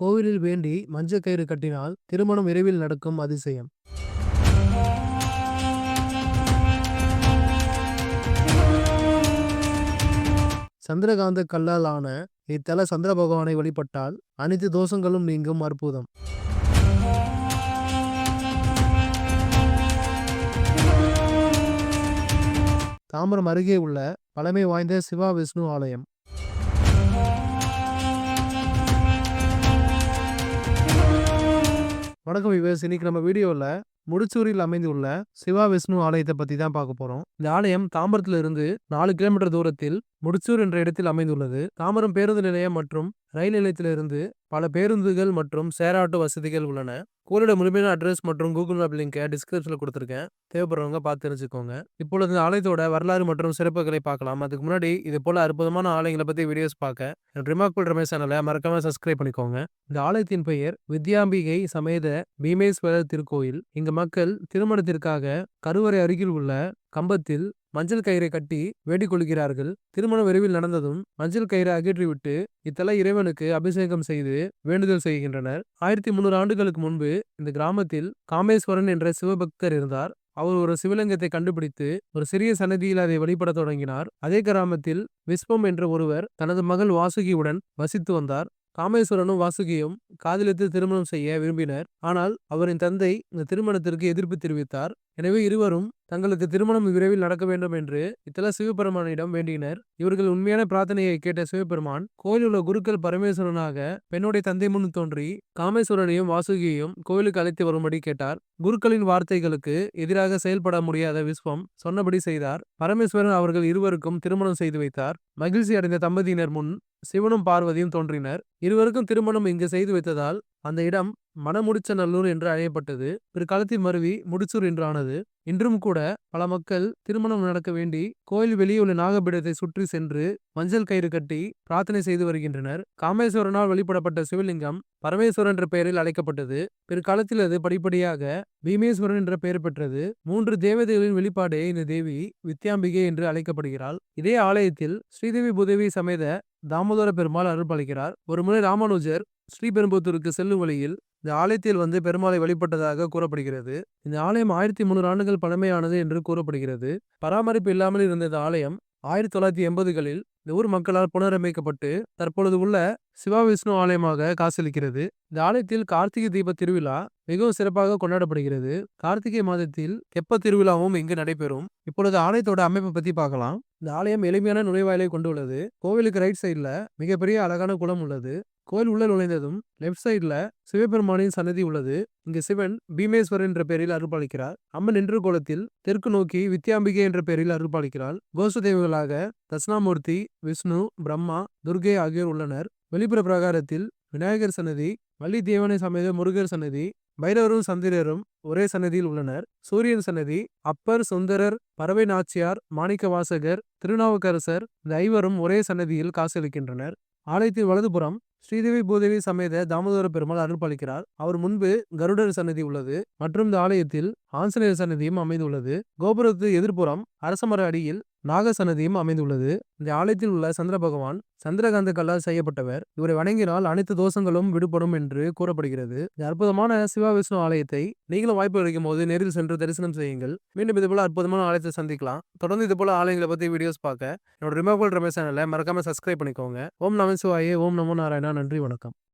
கோவிலில் வேண்டி மஞ்சள் கயிறு கட்டினால் திருமணம் விரைவில் நடக்கும் அதிசயம். சந்திரகாந்த கல்லால் ஆன இத்தல சந்திர பகவானை வழிபட்டால் அனைத்து தோஷங்களும் நீங்கும் அற்புதம். தாம்பரம் அருகே உள்ள பழமை வாய்ந்த சிவா விஷ்ணு ஆலயம். வணக்கம் விவேஸ் இன்னைக்கு நம்ம வீடியோவில் முடிச்சூரில் அமைந்துள்ள சிவா விஷ்ணு ஆலயத்தை பற்றி தான் பார்க்க போகிறோம் இந்த ஆலயம் தாம்பரத்தில் இருந்து நாலு கிலோமீட்டர் தூரத்தில் முடிச்சூர் என்ற இடத்தில் அமைந்துள்ளது. தாம்பரம் பேருந்து நிலையம் மற்றும் ரயில் நிலையத்திலிருந்து பல பேருந்துகள் மற்றும் சேராட்டோ வசதிகள் உள்ளன. கோயிலோட முழுமையான அட்ரஸ் மற்றும் கூகுள் மேப் லிங்கை டிஸ்கிரிப்ஷனில் கொடுத்துருக்கேன். தேவைப்படுறவங்க பார்த்து தெரிஞ்சுக்கோங்க. இப்பொழுது இந்த ஆலயத்தோட வரலாறு மற்றும் சிறப்புகளை பார்க்கலாம். அதுக்கு முன்னாடி இது போல அற்புதமான ஆலயங்களை பற்றி வீடியோஸ் பார்க்க ரிமாக்குள் ரமேஷ் சேனலை மறக்காம சப்ஸ்கிரைப் பண்ணிக்கோங்க. இந்த ஆலயத்தின் பெயர் வித்யாம்பிகை சமேத பீமேஸ்வரர் திருக்கோயில். இங்கு மக்கள் திருமணத்திற்காக கருவறை அருகில் உள்ள கம்பத்தில் மஞ்சள் கயிறை கட்டி வேண்டிக் கொள்கிறார்கள் திருமணம் விரைவில் நடந்ததும் மஞ்சள் கயிறை அகற்றிவிட்டு இத்தல இறைவனுக்கு அபிஷேகம் செய்து வேண்டுதல் செய்கின்றனர். ஆயிரத்தி முன்னூறு ஆண்டுகளுக்கு முன்பு இந்த கிராமத்தில் காமேஸ்வரன் என்ற சிவபக்தர் இருந்தார். அவர் ஒரு சிவலிங்கத்தை கண்டுபிடித்து ஒரு சிறிய சன்னதியில் அதை வழிபட தொடங்கினார். அதே கிராமத்தில் விஸ்வம் என்ற ஒருவர் தனது மகள் வாசுகியுடன் வசித்து வந்தார். காமேஸ்வரனும் வாசுகியும் காதலித்து திருமணம் செய்ய விரும்பினர். ஆனால் அவரின் தந்தை இந்த திருமணத்திற்கு எதிர்ப்பு தெரிவித்தார். எனவே இருவரும் தங்களுக்கு திருமணம் விரைவில் நடக்க வேண்டும் என்று இத்தல சிவபெருமானிடம் வேண்டினர். இவர்கள் உண்மையான பிரார்த்தனையை கேட்ட சிவபெருமான் கோயில் உள்ள குருக்கள் பரமேஸ்வரனாக பெண்ணுடைய தந்தை முன் தோன்றி காமேஸ்வரனையும் வாசுகியையும் கோயிலுக்கு அழைத்து வரும்படி கேட்டார். குருக்களின் வார்த்தைகளுக்கு எதிராக செயல்பட முடியாத விஸ்வம் சொன்னபடி செய்தார். பரமேஸ்வரன் அவர்கள் இருவருக்கும் திருமணம் செய்து வைத்தார். மகிழ்ச்சி அடைந்த தம்பதியினர் முன் சிவனும் பார்வதியும் தோன்றினர். இருவருக்கும் திருமணம் இங்கு செய்து வைத்ததால் அந்த இடம் மணமுடிச்சநல்லூர் என்று அழையப்பட்டது. பிற்காலத்தில் மருவி முடிச்சூர் என்று ஆனது இன்றும் கூட பல மக்கள் திருமணம் நடக்க வேண்டி கோயில் வெளியே உள்ள நாகபீடத்தை சுற்றி சென்று மஞ்சள் கயிறு கட்டி பிரார்த்தனை செய்து வருகின்றனர். காமேஸ்வரனால் வழிபடப்பட்ட சிவலிங்கம் பரமேஸ்வரன் என்ற பெயரில் அழைக்கப்பட்டது. பிற்காலத்தில் அது படிப்படியாக பீமேஸ்வரன் என்ற பெயர் பெற்றது. மூன்று தேவதைகளின் வெளிப்பாடே இந்த தேவி வித்யாம்பிகை என்று அழைக்கப்படுகிறாள். இதே ஆலயத்தில் ஸ்ரீதேவி பூதேவி சமேத தாமோதர பெருமாள் அருள்பாலிக்கிறார் ஒருமுறை ராமானுஜர் ஸ்ரீபெரும்புத்தூருக்கு செல்லும் வழியில் இந்த ஆலயத்தில் வந்து பெருமாளை வழிபட்டதாக கூறப்படுகிறது. இந்த ஆலயம் ஆயிரத்தி முன்னூறு ஆண்டுகள் பழமையானது என்று கூறப்படுகிறது. பராமரிப்பு இல்லாமல் இருந்த இந்த ஆலயம் ஆயிரத்தி தொள்ளாயிரத்தி எண்பதுகளில் இந்த ஊர் மக்களால் புனரமைக்கப்பட்டு தற்பொழுது உள்ள சிவா விஷ்ணு ஆலயமாக காசளிக்கிறது இந்த ஆலயத்தில் கார்த்திகை தீப திருவிழா மிகவும் சிறப்பாக கொண்டாடப்படுகிறது. கார்த்திகை மாதத்தில் தெப்ப திருவிழாவும் இங்கு நடைபெறும். இப்பொழுது ஆலயத்தோட அமைப்பை பத்தி பார்க்கலாம். இந்த ஆலயம் எளிமையான நுழைவாயிலை கொண்டுள்ளது. கோவிலுக்கு ரைட் சைட்ல மிகப்பெரிய அழகான குளம் உள்ளது. கோயில் உள்ள நுழைந்ததும் லெஃப்ட் சைட்ல சிவபெருமானின் சன்னதி உள்ளது. இங்கு சிவன் பீமேஸ்வரர் என்ற பெயரில் அருள்பாலிக்கிறார். அம்மன் நின்று கோலத்தில் தெற்கு நோக்கி வித்யாம்பிகை என்ற பெயரில் அருள்பாலிக்கிறாள். கோஷ தேவர்களாக தட்சிணாமூர்த்தி விஷ்ணு பிரம்மா துர்கே ஆகியோர் உள்ளனர். வெளிப்புற பிரகாரத்தில் விநாயகர் சன்னதி வள்ளி தேவனை சமேத முருகர் சன்னதி பைரவரும் சந்திரரும் ஒரே சன்னதியில் உள்ளனர். சூரியன் சன்னதி அப்பர் சுந்தரர் பறவை நாச்சியார் மாணிக்க வாசகர் திருநாவுக்கரசர் இந்த ஐவரும் ஒரே சன்னதியில் காசளிக்கின்றனர் ஆலயத்தின் வலதுபுறம் ஸ்ரீதேவி பூதேவி சமேத தாமோதர பெருமாள் அருள்பாலிக்கிறார் அவர் முன்பு கருடர் சன்னதி உள்ளது. மற்றும் இந்த ஆலயத்தில் ஆஞ்சநேயர் சன்னதியும் அமைந்துள்ளது. கோபுரத்து எதிர்ப்புறம் அரசமர அடியில் நாகசன்னதியும் அமைந்துள்ளது. இந்த ஆலயத்தில் உள்ள சந்திர பகவான் சந்திரகாந்த கல்லால் செய்யப்பட்டவர். இவரை வணங்கினால் அனைத்து தோஷங்களும் விடுபடும் என்று கூறப்படுகிறது. இந்த அற்புதமான சிவா விஷ்ணு ஆலயத்தை நீங்களும் வாய்ப்பு கிடைக்கும் போது நேரில் சென்று தரிசனம் செய்யுங்கள். மீண்டும் இது போல அற்புதமான ஆலயத்தை சந்திக்கலாம். தொடர்ந்து இது போல ஆலயங்களை பத்தி வீடியோஸ் பார்க்க என்னோட ரிமோபல் ரமேஷ் சேனலை மறக்காம சப்ஸ்கிரைப் பண்ணிக்கோங்க. ஓம் நம சிவாயே ஓம் நமோ நாராயணா. நன்றி வணக்கம்.